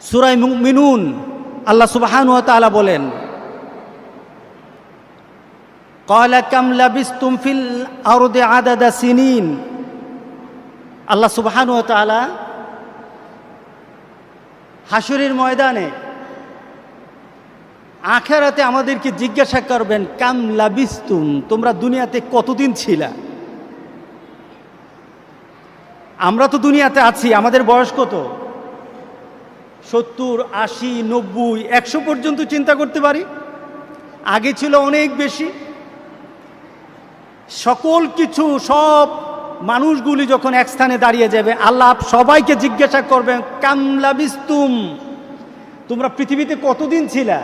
সুরাই মিনুন আল্লাহ সুবাহান তালা বলেন আল্লাহ সুবাহান তালা হাসুরির ময়দানে আখেরাতে আমাদেরকে জিজ্ঞাসা করবেন, কাম লাবিস্তুম? তোমরা দুনিয়াতে কতদিন ছিলা? আমরা তো দুনিয়াতে আছি, আমাদের বয়স কত? সত্তর, আশি, নব্বই, একশো পর্যন্ত চিন্তা করতে পারি। আগে ছিল অনেক বেশি। সকল কিছু, সব মানুষগুলি যখন এক স্থানে দাঁড়িয়ে যাবে, আল্লাহ সবাইকে জিজ্ঞাসা করবেন কামলা বিস্তুম তোমরা পৃথিবীতে কতদিন ছিলা?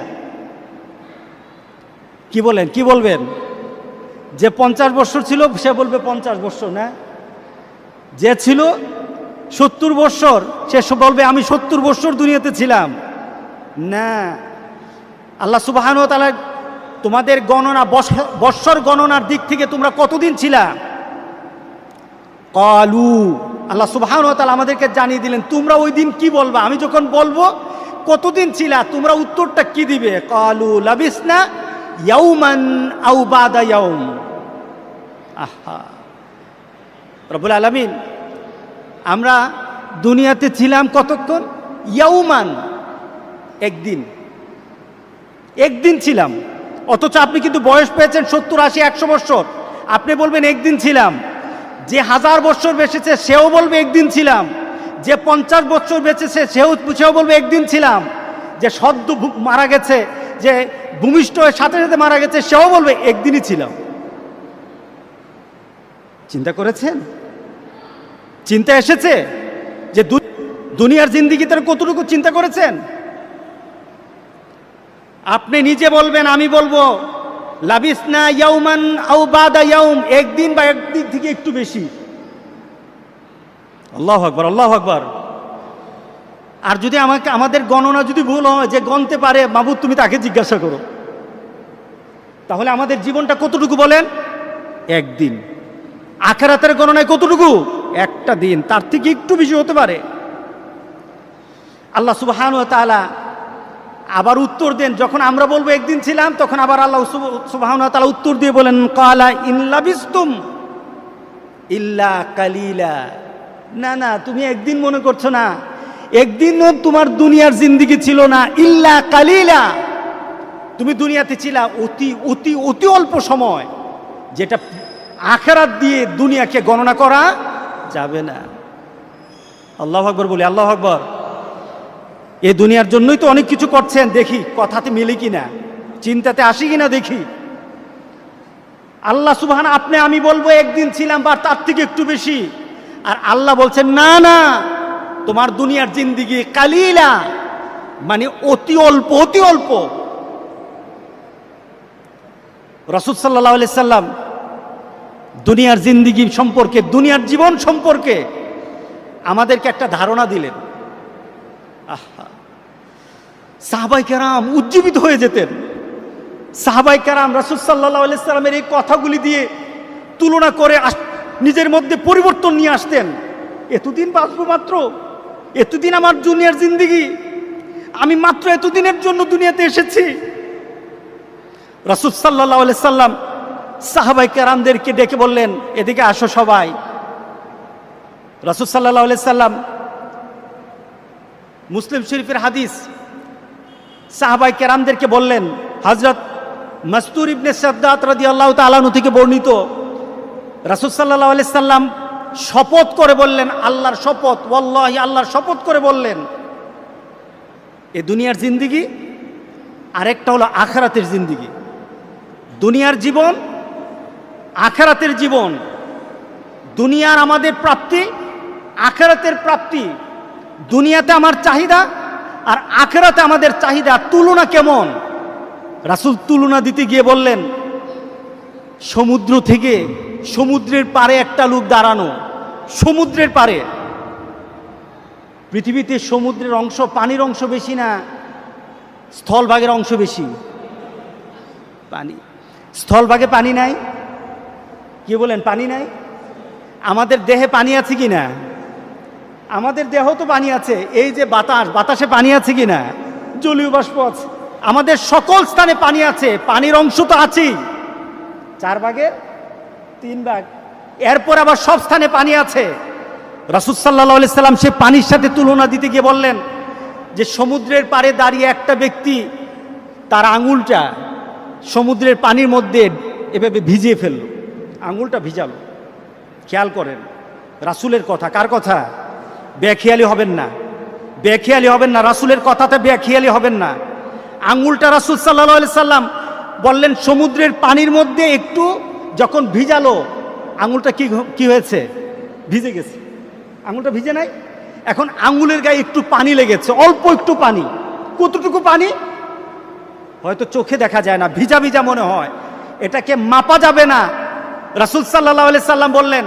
কি বলেন, কি বলবেন? যে পঞ্চাশ বছর ছিল, সে বলবে পঞ্চাশ বছর, না? যে ছিল সত্তর বৎসর, সে বলবে, আমি সত্তর বৎসর দুনিয়াতে ছিলাম। না। আল্লাহ সুবাহান তালা তোমাদের গণনা বৎস- বৎসর গণনার দিক থেকে তোমরা কতদিন ছিলা? কলু। আল্লাহ সুবাহান তালা আমাদেরকে জানিয়ে দিলেন, তোমরা ওই দিন কি বলবা? আমি যখন বলব, কতদিন ছিলা? তোমরা উত্তরটা কি দিবে? কলু লাবিস না ইয়াউমান আউ আহা। রবুল আলমিন আমরা দুনিয়াতে ছিলাম কতক্ষণ? ইয়াউমান, একদিন। একদিন ছিলাম। অথচ আপনি কিন্তু বয়স পেয়েছেন সত্তর, আশি, একশো বৎসর আপনি বলবেন, একদিন ছিলাম। যে হাজার বৎসর বেঁচেছে, সেও বলবে, একদিন ছিলাম। যে পঞ্চাশ বৎসর বেঁচেছে, সেও সেও বলবে, একদিন ছিলাম। যে সদ্য মারা গেছে, যে ভূমিষ্ঠ হয়ে সাথে সাথে মারা গেছে, সেও বলবে, একদিনই ছিলাম। চিন্তা করেছেন? চিন্তা এসেছে যে দুনিয়ার জিন্দিগি তার কতটুকু চিন্তা করেছেন? আপনি নিজে বলবেন, আমি বলব লাবিস না ইয়াউমান আউ বাদা ইয়াউম, একদিন বা একদিন থেকে একটু বেশি। আল্লাহ আকবর আল্লাহ আকবর। আর যদি আমাকে, আমাদের গণনা যদি ভুল হয়, যে গণতে পারে, মাবুদ, তুমি তাকে জিজ্ঞাসা করো। তাহলে আমাদের জীবনটা কতটুকু বলেন? একদিন। আখেরাতের গণনায় কতটুকু? একটা দিন, তার থেকে একটু বেশি হতে পারে। আল্লাহ সুবহান ও তাআলা আবার উত্তর দেন, যখন আমরা বলব একদিন ছিলাম, তখন আবার আল্লাহ সুবহান তালা উত্তর দিয়ে বলেন, কালা ইনলাবিস্তুম ইল্লা কালিলা। না না, তুমি একদিন মনে করছ না। একদিনও তোমার দুনিয়ার জিন্দিগি ছিল না, ইল্লা কালিলা। তুমি দুনিয়াতে ছিলা অতি অতি অতি অল্প সময়, যেটা আখেরাত দিয়ে দুনিয়াকে গণনা করা যাবে না। আল্লাহ আকবর বলি, আল্লাহ আকবর। এই দুনিয়ার জন্যই তো অনেক কিছু করছেন, দেখি কথাতে মিলে কিনা, চিন্তাতে আসি কিনা দেখি। আল্লাহ সুবহান, আপনি, আমি বলব, একদিন ছিলাম বা তার থেকে একটু বেশি। আর আল্লাহ বলছেন, না না, তোমার দুনিয়ার জিন্দিগি কালিলা মানে অতি অল্প অতি অল্প। রসুদ সাল্লাহ সাল্লাম দুনিয়ার জিন্দিগি সম্পর্কে, দুনিয়ার জীবন সম্পর্কে আমাদেরকে একটা ধারণা দিলেন। সাহাবাই কেরাম উজ্জীবিত হয়ে যেতেন। সাহাবাই কেরাম রাসুল সাল্লাহ আলাইসাল্লামের এই কথাগুলি দিয়ে তুলনা করে নিজের মধ্যে পরিবর্তন নিয়ে আসতেন। এতদিন বাঁচবো মাত্র। এতদিন আমার জুনিয়ার জিন্দিগি। আমি মাত্র এতদিনের জন্য দুনিয়াতে এসেছি। রাসুল সাল্লাহ সাল্লাম সাহাবাই কেরামদেরকে ডেকে বললেন, এদিকে আসো সবাই। রাসুল সাল্লাহ সাল্লাম মুসলিম শরীফের হাদিস সাহাবাই কেরামদেরকে বললেন হজরত মস্তুর ইবনে সদ্দাত রাদি আল্লাহ তালানু থেকে বর্ণিত রাসুল সাল্লাহ আলি সাল্লাম শপথ করে বললেন, আল্লাহর শপথ, ওয়াল্লাহি আল্লাহর শপথ করে বললেন, এ দুনিয়ার জিন্দিগি, আরেকটা হলো আখরাতের জিন্দিগি। দুনিয়ার জীবন আখেরাতের জীবন, দুনিয়ার আমাদের প্রাপ্তি, আখেরাতের প্রাপ্তি, দুনিয়াতে আমার চাহিদা আর আখেরাতে আমাদের চাহিদা, তুলনা কেমন? রাসুল তুলনা দিতে গিয়ে বললেন, সমুদ্র থেকে সমুদ্রের পারে একটা লোক দাঁড়ানো, সমুদ্রের পারে পৃথিবীতে সমুদ্রের অংশ পানির অংশ বেশি না, স্থলভাগের অংশ বেশি। পানি, স্থলভাগে পানি নাই কি বলেন, পানি নাই? আমাদের দেহে পানি আছে কি না? আমাদের দেহ তো পানি আছে, এই যে বাতাস, বাতাসে পানি আছে কি না? জলীয় বাষ্প আছে। আমাদের সকল স্থানে পানি আছে, পানির অংশ তো আছেই। চার ভাগের তিন ভাগ। এরপর আবার সব স্থানে পানি আছে। রাসুল সাল্লাহ সাল্লাম সে পানির সাথে তুলনা দিতে গিয়ে বললেন যে সমুদ্রের পাড়ে দাঁড়িয়ে একটা ব্যক্তি তার আঙুলটা সমুদ্রের পানির মধ্যে এভাবে ভিজিয়ে ফেলল। আঙুলটা ভিজালো। খেয়াল করেন, রাসুলের কথা। কার কথা? বেখেয়ালি হবেন না। বেখেয়ালি হবেন না, রাসুলের কথাতে বেখেয়ালি হবেন না। আঙুলটা রাসুল সাল্লাহ সাল্লাম বললেন, সমুদ্রের পানির মধ্যে একটু যখন ভিজালো, আঙুলটা কি কি হয়েছে? ভিজে গেছে। আঙুলটা ভিজে নাই? এখন আঙুলের গায়ে একটু পানি লেগেছে, অল্প একটু পানি। কতটুকু পানি? হয়তো চোখে দেখা যায় না, ভিজা ভিজা মনে হয়। এটাকে মাপা যাবে না। রাসুল সাল্লাহ সাল্লাম বললেন,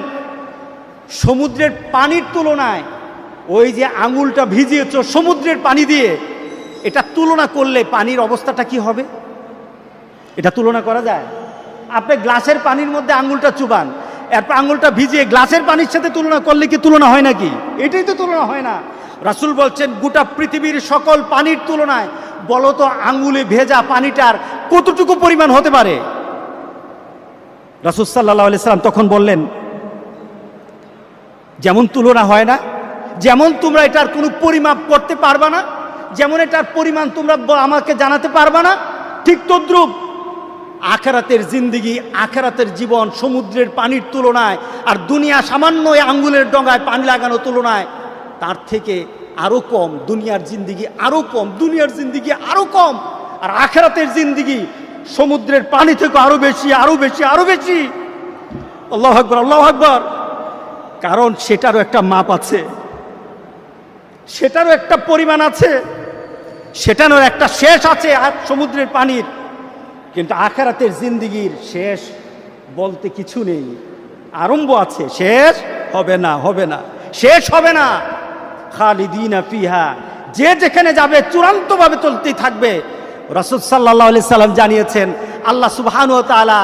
সমুদ্রের পানির তুলনায় ওই যে আঙুলটা ভিজিয়েছ সমুদ্রের পানি দিয়ে, এটা তুলনা করলে পানির অবস্থাটা কি হবে? এটা তুলনা করা যায়? আপনি গ্লাসের পানির মধ্যে আঙুলটা চুবান, এরপর আঙুলটা ভিজিয়ে গ্লাসের পানির সাথে তুলনা করলে কি তুলনা হয় নাকি? এটাই তো তুলনা হয় না। রাসুল বলছেন, গোটা পৃথিবীর সকল পানির তুলনায় বলো তো আঙুলে ভেজা পানিটার কতটুকু পরিমাণ হতে পারে? রাসুল সাল্লাহ সাল্লাম তখন বললেন, যেমন তুলনা হয় না, যেমন তোমরা এটার কোনো পরিমাপ করতে পারবা না, যেমন এটার পরিমাণ তোমরা আমাকে জানাতে পারবা না, ঠিক তদ্রুপ আখেরাতের জিন্দিগি, আখেরাতের জীবন সমুদ্রের পানির তুলনায় আর দুনিয়া সামান্য আঙ্গুলের ডগায় পানি লাগানো তুলনায় তার থেকে আরও কম, দুনিয়ার জিন্দিগি আরও কম, দুনিয়ার জিন্দিগি আরও কম, আর আখেরাতের জিন্দিগি সমুদ্রের পানি থেকে আরও বেশি আরও বেশি আরও বেশি। আল্লাহ আকবর আল্লাহ আকবর। কারণ সেটারও একটা মাপ আছে। সেটারও একটা পরিমাণ আছে। সেটারও একটা শেষ আছে আর সমুদ্রের পানির। কিন্তু আখেরাতের জিন্দিগির শেষ বলতে কিছু নেই। আরম্ভ আছে, শেষ হবে না হবে না। শেষ হবে না। খালিদিনা ফিহা। যে যেখানে যাবে, চূড়ান্তভাবে চলতেই থাকবে। রসদ সাল্লাহ সাল্লাম জানিয়েছেন আল্লাহ সুবহান তালা